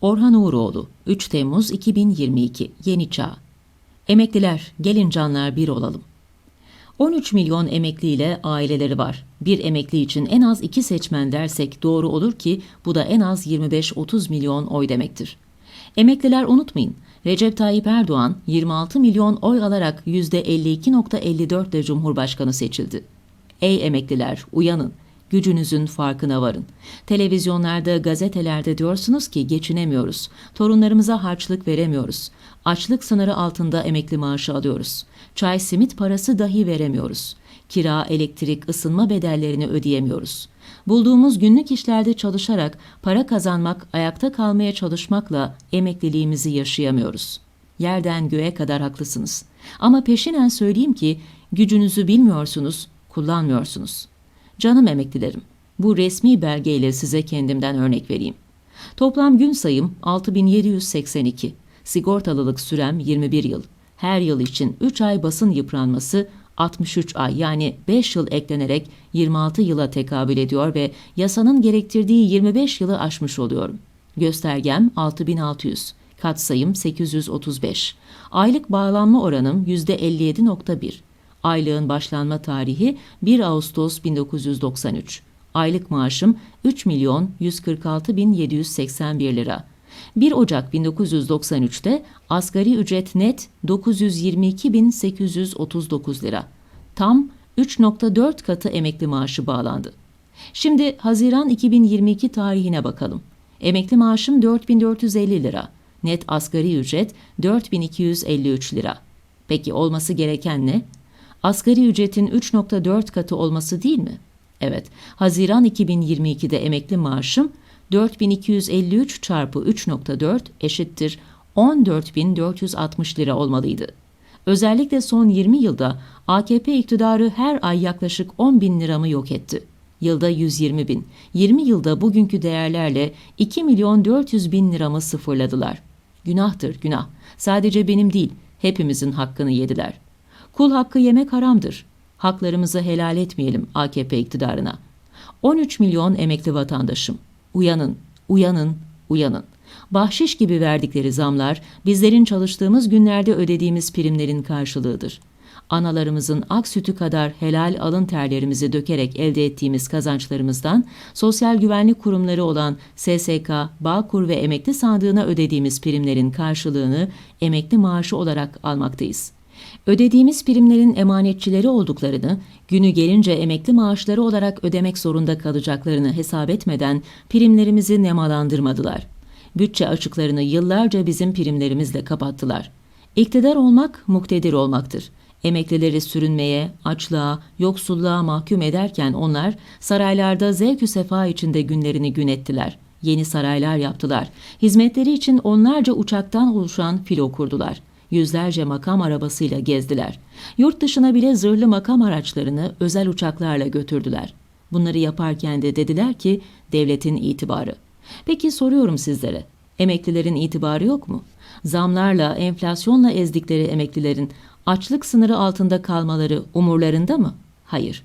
Orhan Uğuroğlu 3 Temmuz 2022 Yeni Çağ Emekliler gelin canlar bir olalım. 13 milyon emekli ile aileleri var. Bir emekli için en az iki seçmen dersek doğru olur ki bu da en az 25-30 milyon oy demektir. Emekliler unutmayın. Recep Tayyip Erdoğan 26 milyon oy alarak %52.54 ile Cumhurbaşkanı seçildi. Ey emekliler uyanın. Gücünüzün farkına varın. Televizyonlarda, gazetelerde diyorsunuz ki geçinemiyoruz. Torunlarımıza harçlık veremiyoruz. Açlık sınırı altında emekli maaşı alıyoruz. Çay simit parası dahi veremiyoruz. Kira, elektrik, ısınma bedellerini ödeyemiyoruz. Bulduğumuz günlük işlerde çalışarak para kazanmak, ayakta kalmaya çalışmakla emekliliğimizi yaşayamıyoruz. Yerden göğe kadar haklısınız. Ama peşinen söyleyeyim ki gücünüzü bilmiyorsunuz, kullanmıyorsunuz. Canım emeklilerim, bu resmi belgeyle size kendimden örnek vereyim. Toplam gün sayım 6782. Sigortalılık sürem 21 yıl. Her yıl için 3 ay basın yıpranması 63 ay yani 5 yıl eklenerek 26 yıla tekabül ediyor ve yasanın gerektirdiği 25 yılı aşmış oluyorum. Göstergem 6600, katsayım 835. Aylık bağlanma oranım %57.1. Aylığın başlanma tarihi 1 Ağustos 1993. Aylık maaşım 3 milyon 146 bin 781 lira. 1 Ocak 1993'te asgari ücret net 922.839 lira. Tam 3.4 katı emekli maaşı bağlandı. Şimdi Haziran 2022 tarihine bakalım. Emekli maaşım 4450 lira. Net asgari ücret 4253 lira. Peki olması gereken ne? Asgari ücretin 3.4 katı olması değil mi? Evet, Haziran 2022'de emekli maaşım 4253 çarpı 3.4 eşittir 14.460 lira olmalıydı. Özellikle son 20 yılda AKP iktidarı her ay yaklaşık 10 bin liramı yok etti. Yılda 120 bin, 20 yılda bugünkü değerlerle 2 milyon 400 bin liramı sıfırladılar. Günahtır günah. Sadece benim değil, hepimizin hakkını yediler. Kul hakkı yemek haramdır. Haklarımızı helal etmeyelim AKP iktidarına. 13 milyon emekli vatandaşım. Uyanın, uyanın, uyanın. Bahşiş gibi verdikleri zamlar bizlerin çalıştığımız günlerde ödediğimiz primlerin karşılığıdır. Analarımızın ak sütü kadar helal alın terlerimizi dökerek elde ettiğimiz kazançlarımızdan sosyal güvenlik kurumları olan SSK, Bağkur ve emekli sandığına ödediğimiz primlerin karşılığını emekli maaşı olarak almaktayız. Ödediğimiz primlerin emanetçileri olduklarını, günü gelince emekli maaşları olarak ödemek zorunda kalacaklarını hesap etmeden primlerimizi nemalandırmadılar. Bütçe açıklarını yıllarca bizim primlerimizle kapattılar. İktidar olmak muktedir olmaktır. Emeklileri sürünmeye, açlığa, yoksulluğa mahkum ederken onlar saraylarda zevkü sefa içinde günlerini gün ettiler. Yeni saraylar yaptılar. Hizmetleri için onlarca uçaktan oluşan filo kurdular yüzlerce makam arabasıyla gezdiler. Yurt dışına bile zırhlı makam araçlarını özel uçaklarla götürdüler. Bunları yaparken de dediler ki devletin itibarı. Peki soruyorum sizlere. Emeklilerin itibarı yok mu? Zamlarla, enflasyonla ezdikleri emeklilerin açlık sınırı altında kalmaları umurlarında mı? Hayır.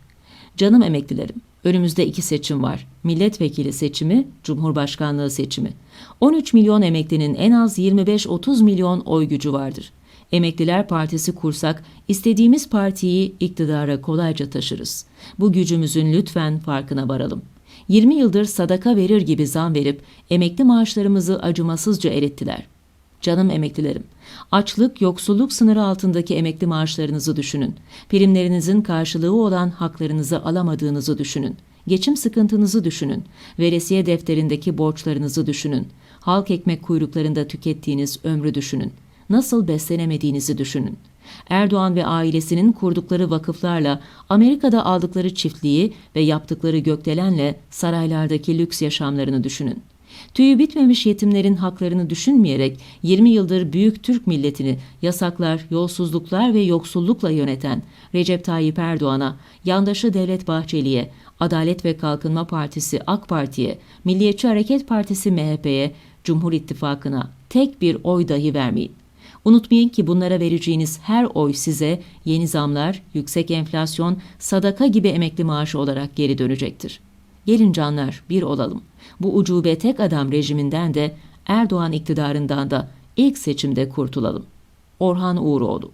Canım emeklilerim, önümüzde iki seçim var. Milletvekili seçimi, Cumhurbaşkanlığı seçimi. 13 milyon emeklinin en az 25-30 milyon oy gücü vardır. Emekliler Partisi kursak istediğimiz partiyi iktidara kolayca taşırız. Bu gücümüzün lütfen farkına varalım. 20 yıldır sadaka verir gibi zam verip emekli maaşlarımızı acımasızca erittiler. Canım emeklilerim, açlık, yoksulluk sınırı altındaki emekli maaşlarınızı düşünün. Primlerinizin karşılığı olan haklarınızı alamadığınızı düşünün. Geçim sıkıntınızı düşünün. Veresiye defterindeki borçlarınızı düşünün. Halk ekmek kuyruklarında tükettiğiniz ömrü düşünün. Nasıl beslenemediğinizi düşünün. Erdoğan ve ailesinin kurdukları vakıflarla Amerika'da aldıkları çiftliği ve yaptıkları gökdelenle saraylardaki lüks yaşamlarını düşünün. Tüyü bitmemiş yetimlerin haklarını düşünmeyerek 20 yıldır büyük Türk milletini yasaklar, yolsuzluklar ve yoksullukla yöneten Recep Tayyip Erdoğan'a, yandaşı Devlet Bahçeli'ye, Adalet ve Kalkınma Partisi AK Parti'ye, Milliyetçi Hareket Partisi MHP'ye, Cumhur İttifakı'na tek bir oy dahi vermeyin. Unutmayın ki bunlara vereceğiniz her oy size yeni zamlar, yüksek enflasyon, sadaka gibi emekli maaşı olarak geri dönecektir. Gelin canlar bir olalım. Bu ucube tek adam rejiminden de Erdoğan iktidarından da ilk seçimde kurtulalım. Orhan Uğuroğlu